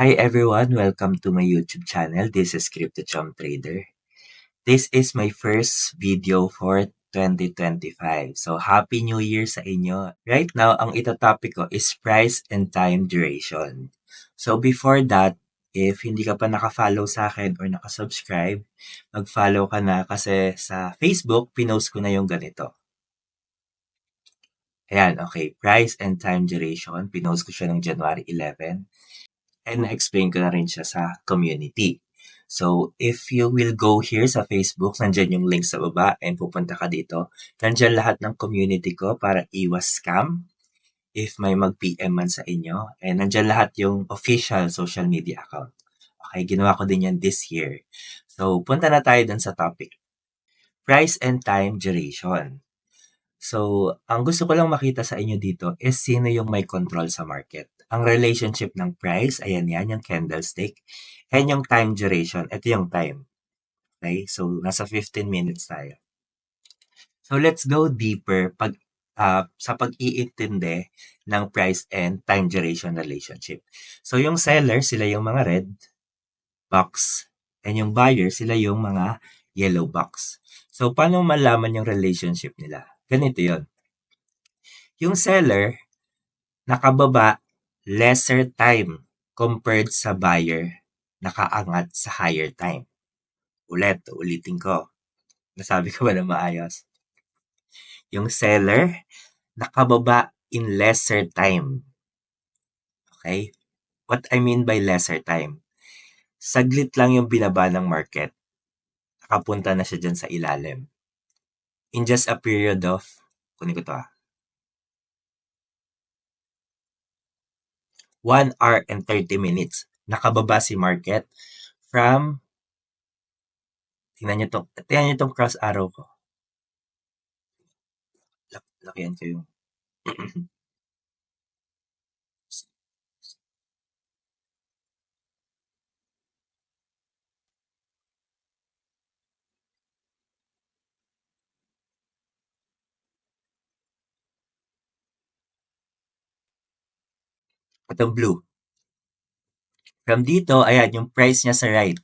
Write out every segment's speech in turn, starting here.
Hi everyone, welcome to my YouTube channel. This is Crypto Chum Trader. This is my first video for 2025. So Happy New Year sa inyo. Right now, ang ito-topic ko is price and time duration. So before that, if hindi ka pa naka-follow sa akin or naka-subscribe, mag-follow ka na kasi sa Facebook, pinost ko na yung ganito. Ayan, okay. Price and time duration. Pinost ko siya ng January 11. And na-explain ko na rin siya sa community. So, if you will go here sa Facebook, nandyan yung link sa baba and pupunta ka dito. Nandyan lahat ng community ko para iwas scam if may mag-PM man sa inyo. And nandyan lahat yung official social media account. Okay, ginawa ko din yan this year. So, punta na tayo dun sa topic. Price and time duration. So, ang gusto ko lang makita sa inyo dito is sino yung may control sa market. Ang relationship ng price, ayan yan, yung candlestick. And yung time duration, ito yung time. Okay? So, nasa 15 minutes tayo. So, let's go deeper pag, uh, sa pag-iintindi ng price and time duration relationship. So, yung seller, sila yung mga red box. And yung buyer, sila yung mga yellow box. So, paano malaman yung relationship nila? Ganito yon. Yung seller, nakababa lesser time compared sa buyer, nakaangat sa higher time. Ulit, ulitin ko. Nasabi ko ba na maayos? Yung seller, nakababa in lesser time. Okay? What I mean by lesser time? Saglit lang yung binaba ng market. Nakapunta na siya dyan sa ilalim in just a period of, kunin ko to ah, 1 hour and 30 minutes. Nakababa si market from, tingnan nyo tong, tingnan nyo tong cross arrow ko. Lak, lakihan ko yung, Itong blue. From dito, ayan, yung price niya sa right.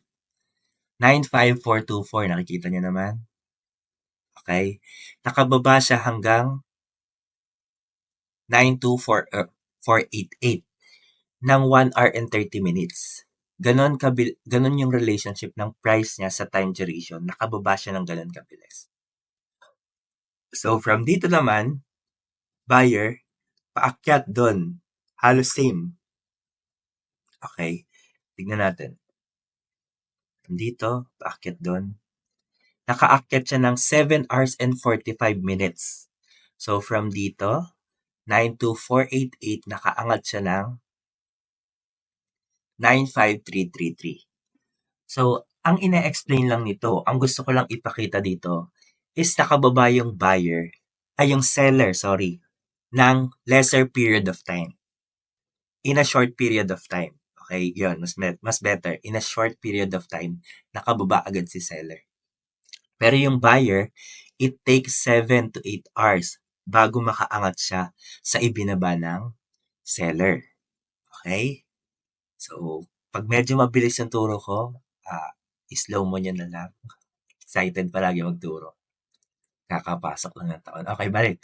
95424, nakikita niyo naman. Okay? Nakababa siya hanggang 92488 ng 1 hour and 30 minutes. Ganon, kabil, ganon yung relationship ng price niya sa time duration. Nakababa siya ng ganon kabilis. So, from dito naman, buyer, paakyat doon Halos same. Okay, tignan natin. Dito, paakyat doon. Nakaakyat siya ng 7 hours and 45 minutes. So, from dito, 92488, nakaangat siya ng 95333. So, ang ina-explain lang nito, ang gusto ko lang ipakita dito, is nakababa yung buyer, ay yung seller, sorry, ng lesser period of time in a short period of time. Okay, yun, mas, mas better. In a short period of time, nakababa agad si seller. Pero yung buyer, it takes 7 to 8 hours bago makaangat siya sa ibinaba ng seller. Okay? So, pag medyo mabilis yung turo ko, uh, slow mo nyo na lang. Excited palagi magturo. Kakapasok lang ng taon. Okay, balik.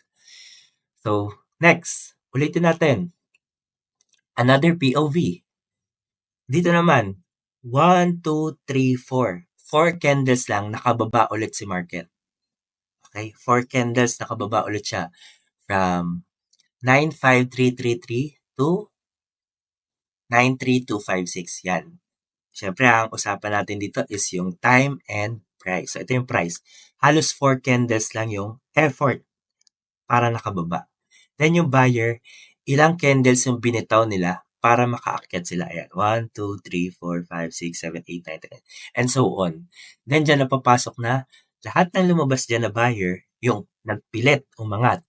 So, next. Ulitin natin another POV. Dito naman, 1, 2, 3, 4. 4 candles lang, nakababa ulit si market. Okay, 4 candles, nakababa ulit siya. From 95333 to 93256. Yan. Siyempre, ang usapan natin dito is yung time and price. So, ito yung price. Halos 4 candles lang yung effort para nakababa. Then, yung buyer, ilang candles yung binitaw nila para makaakyat sila. Ayan, 1, 2, 3, 4, 5, 6, 7, 8, 9, 10, and so on. Then, dyan napapasok na lahat ng lumabas dyan na buyer, yung nagpilit, umangat,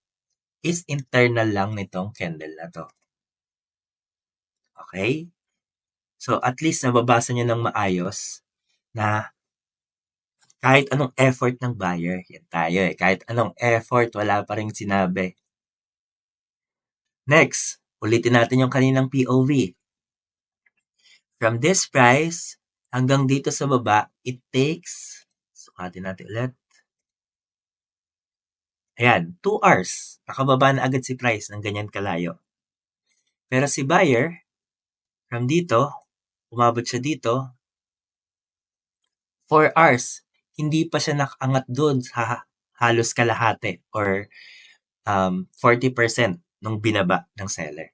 is internal lang nitong candle na to. Okay? So, at least nababasa nyo ng maayos na kahit anong effort ng buyer, yan tayo eh, kahit anong effort, wala pa rin sinabi Next, ulitin natin yung kaninang POV. From this price hanggang dito sa baba, it takes, sukatin natin ulit. Ayan, 2 hours. Nakababa na agad si price ng ganyan kalayo. Pero si buyer, from dito, umabot siya dito, 4 hours. Hindi pa siya nakaangat doon sa halos kalahati or um, 40% nung binaba ng seller.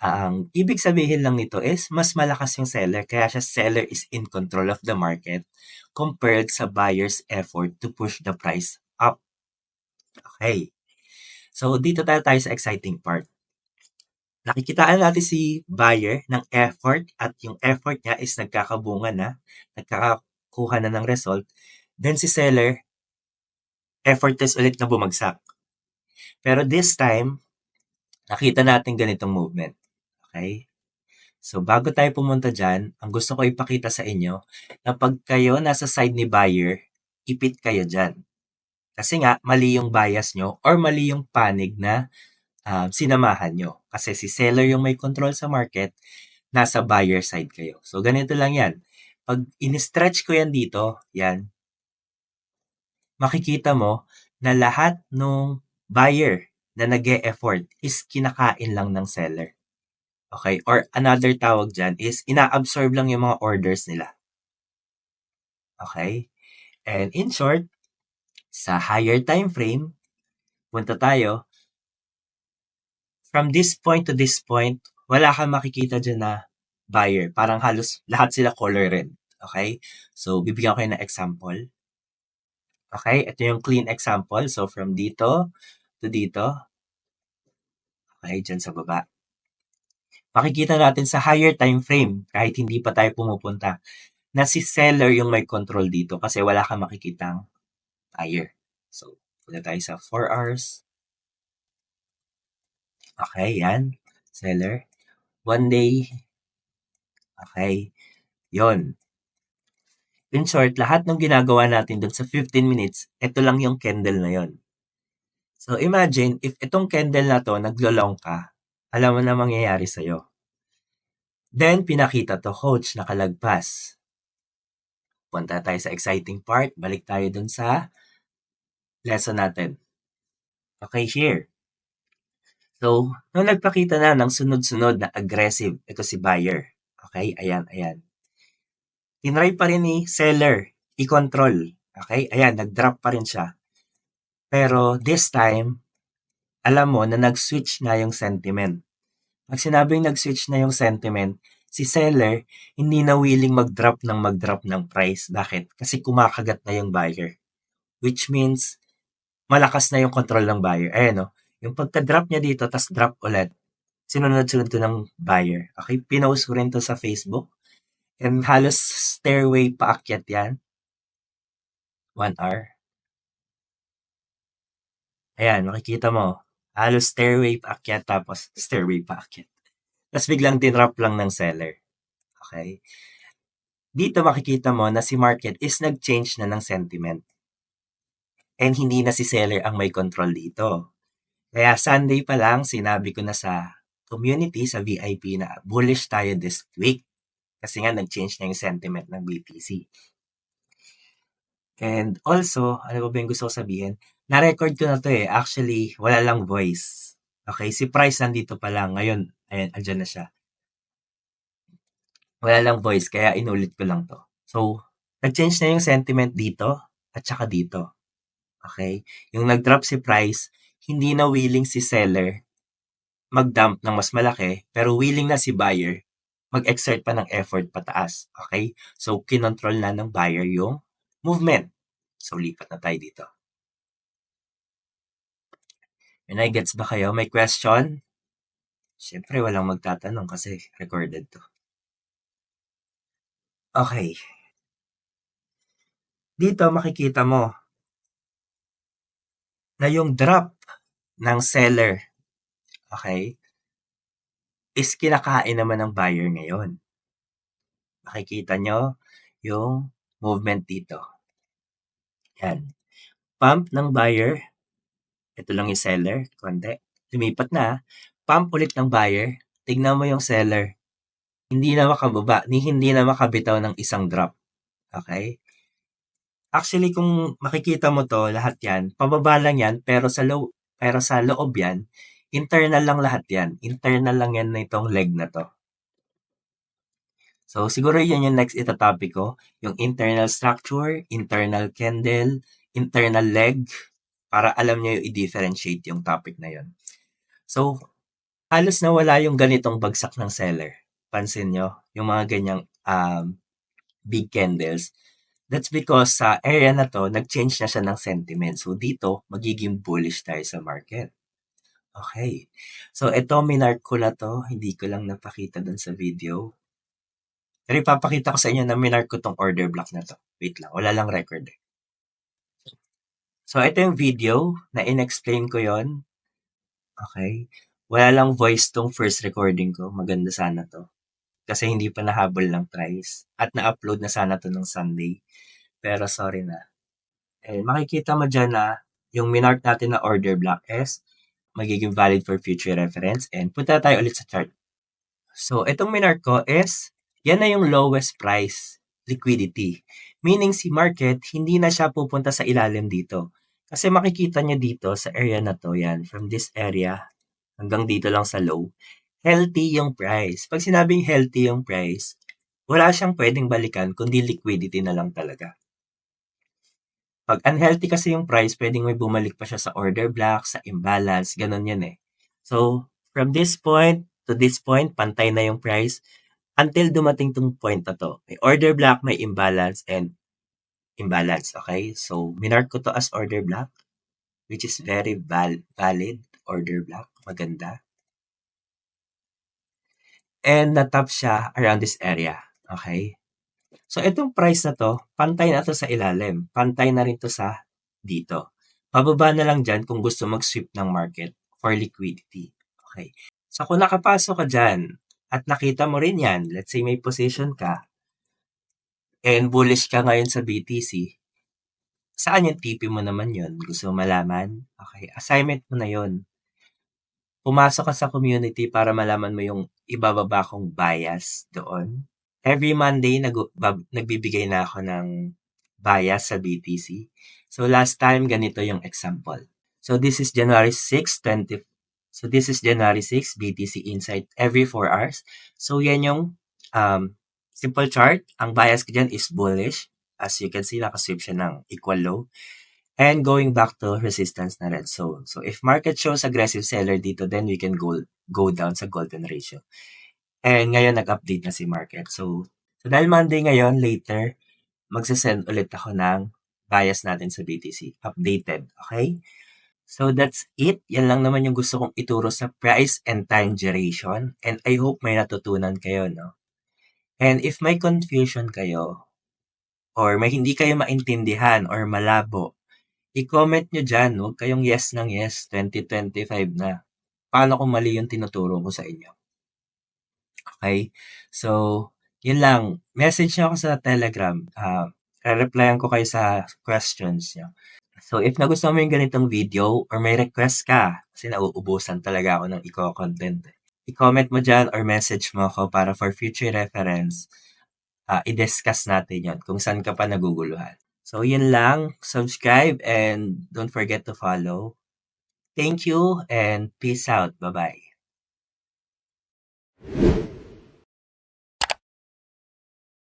Ang ibig sabihin lang nito is mas malakas yung seller kaya siya seller is in control of the market compared sa buyer's effort to push the price up. Okay. So dito tayo tayo sa exciting part. Nakikitaan natin si buyer ng effort at yung effort niya is nagkakabunga na, nagkakakuha na ng result. Then si seller, effortless ulit na bumagsak. Pero this time, nakita natin ganitong movement. Okay? So, bago tayo pumunta dyan, ang gusto ko ipakita sa inyo na pag kayo nasa side ni buyer, ipit kayo dyan. Kasi nga, mali yung bias nyo or mali yung panig na uh, sinamahan nyo. Kasi si seller yung may control sa market, nasa buyer side kayo. So, ganito lang yan. Pag in-stretch ko yan dito, yan, makikita mo na lahat ng buyer na nag effort is kinakain lang ng seller. Okay? Or another tawag dyan is ina-absorb lang yung mga orders nila. Okay? And in short, sa higher time frame, punta tayo, from this point to this point, wala kang makikita dyan na buyer. Parang halos lahat sila color red. Okay? So, bibigyan ko kayo ng example. Okay? Ito yung clean example. So, from dito to dito. Okay, dyan sa baba makikita natin sa higher time frame, kahit hindi pa tayo pumupunta, na si seller yung may control dito kasi wala kang makikitang buyer. So, punta tayo sa 4 hours. Okay, yan. Seller. One day. Okay. Yon. In short, lahat ng ginagawa natin doon sa 15 minutes, ito lang yung candle na yon. So, imagine, if itong candle na to, naglo-long ka, alam mo na mangyayari sa'yo. Then, pinakita to coach, nakalagpas. Punta tayo sa exciting part. Balik tayo dun sa lesson natin. Okay, here. So, nung nagpakita na ng sunod-sunod na aggressive, ito si buyer. Okay, ayan, ayan. Tinry pa rin ni seller i-control. Okay, ayan, nag-drop pa rin siya. Pero this time, alam mo na nag-switch na yung sentiment. Pag sinabing nag-switch na yung sentiment, si seller hindi na willing mag-drop ng mag-drop ng price. Bakit? Kasi kumakagat na yung buyer. Which means, malakas na yung control ng buyer. Ayan o. Yung pagka-drop niya dito, tas drop ulit, sinunod-sunod to ng buyer. Okay? Pinost ko rin to sa Facebook. And halos stairway paakyat yan. One hour. Ayan, makikita mo. Halos stairway paakyat tapos stairway paakyat. Tapos biglang dinrop lang ng seller. Okay? Dito makikita mo na si market is nag-change na ng sentiment. And hindi na si seller ang may control dito. Kaya Sunday pa lang, sinabi ko na sa community, sa VIP na bullish tayo this week. Kasi nga nag-change na yung sentiment ng BTC. And also, ano ba ba yung gusto ko sabihin? Na-record ko na to eh. Actually, wala lang voice. Okay, si Price nandito pa lang. Ngayon, ayan, andyan na siya. Wala lang voice, kaya inulit ko lang to. So, nag-change na yung sentiment dito at saka dito. Okay? Yung nag-drop si Price, hindi na willing si seller mag-dump ng mas malaki, pero willing na si buyer mag-exert pa ng effort pataas. Okay? So, kinontrol na ng buyer yung movement. So, lipat na tayo dito. May gets ba kayo? May question? Siyempre, walang magtatanong kasi recorded to. Okay. Dito makikita mo na yung drop ng seller, okay, is kinakain naman ng buyer ngayon. Makikita nyo yung movement dito. Yan. Pump ng buyer ito lang yung seller, konti. Lumipat na. Pump ulit ng buyer. Tignan mo yung seller. hindi na makababa, ni hindi na makabitaw ng isang drop. Okay? Actually, kung makikita mo to, lahat yan, pababa lang yan, pero sa low, pero sa loob yan, internal lang lahat yan. Internal lang yan na itong leg na to. So, siguro yan yung next itatopic ko. Yung internal structure, internal candle, internal leg, para alam nyo yung i-differentiate yung topic na yun. So, halos nawala yung ganitong bagsak ng seller. Pansin nyo, yung mga ganyang um, big candles. That's because sa area na to, nag-change na siya ng sentiment. So, dito, magiging bullish tayo sa market. Okay. So, ito, minark ko na to. Hindi ko lang napakita dun sa video. Pero ipapakita ko sa inyo na minark ko tong order block na to. Wait lang, wala lang record eh. So, ito yung video na in-explain ko yon Okay. Wala lang voice tong first recording ko. Maganda sana to. Kasi hindi pa nahabol ng price. At na-upload na sana to ng Sunday. Pero sorry na. Eh, makikita mo dyan na yung minark natin na order block is magiging valid for future reference. And punta tayo ulit sa chart. So, itong minark ko is, yan na yung lowest price liquidity. Meaning si market, hindi na siya pupunta sa ilalim dito. Kasi makikita niya dito sa area na to, yan, from this area hanggang dito lang sa low, healthy yung price. Pag sinabing healthy yung price, wala siyang pwedeng balikan kundi liquidity na lang talaga. Pag unhealthy kasi yung price, pwedeng may bumalik pa siya sa order block, sa imbalance, ganun yan eh. So, from this point to this point, pantay na yung price until dumating tong point na to. May order block, may imbalance, and imbalance, okay? So, minark ko to as order block, which is very val- valid order block. Maganda. And natap siya around this area, okay? So, itong price na to, pantay na to sa ilalim. Pantay na rin to sa dito. Pababa na lang dyan kung gusto mag-sweep ng market for liquidity. Okay. So, kung nakapasok ka dyan at nakita mo rin yan, let's say may position ka, and bullish ka ngayon sa BTC, saan yung TP mo naman yun? Gusto mo malaman? Okay, assignment mo na yun. Pumasok ka sa community para malaman mo yung ibababa kong bias doon. Every Monday, nag nagbibigay na ako ng bias sa BTC. So, last time, ganito yung example. So, this is January 6, 20, So, this is January 6, BTC Insight every 4 hours. So, yan yung um, simple chart. Ang bias ko dyan is bullish. As you can see, nakasweep siya ng equal low. And going back to resistance na red zone. So, if market shows aggressive seller dito, then we can go, go down sa golden ratio. And ngayon, nag-update na si market. So, so dahil Monday ngayon, later, magsasend ulit ako ng bias natin sa BTC. Updated. Okay? So that's it. Yan lang naman yung gusto kong ituro sa price and time duration. And I hope may natutunan kayo, no? And if may confusion kayo, or may hindi kayo maintindihan or malabo, i-comment nyo dyan. Huwag kayong yes ng yes, 2025 na. Paano kung mali yung tinuturo ko sa inyo? Okay? So, yun lang. Message nyo ako sa Telegram. Uh, re-replyan ko kayo sa questions nyo. So, if nagustuhan mo yung ganitong video or may request ka, kasi nauubusan talaga ako ng i-content. I-comment mo dyan or message mo ako para for future reference, uh, i-discuss natin yon kung saan ka pa naguguluhan. So, yun lang. Subscribe and don't forget to follow. Thank you and peace out. Bye-bye.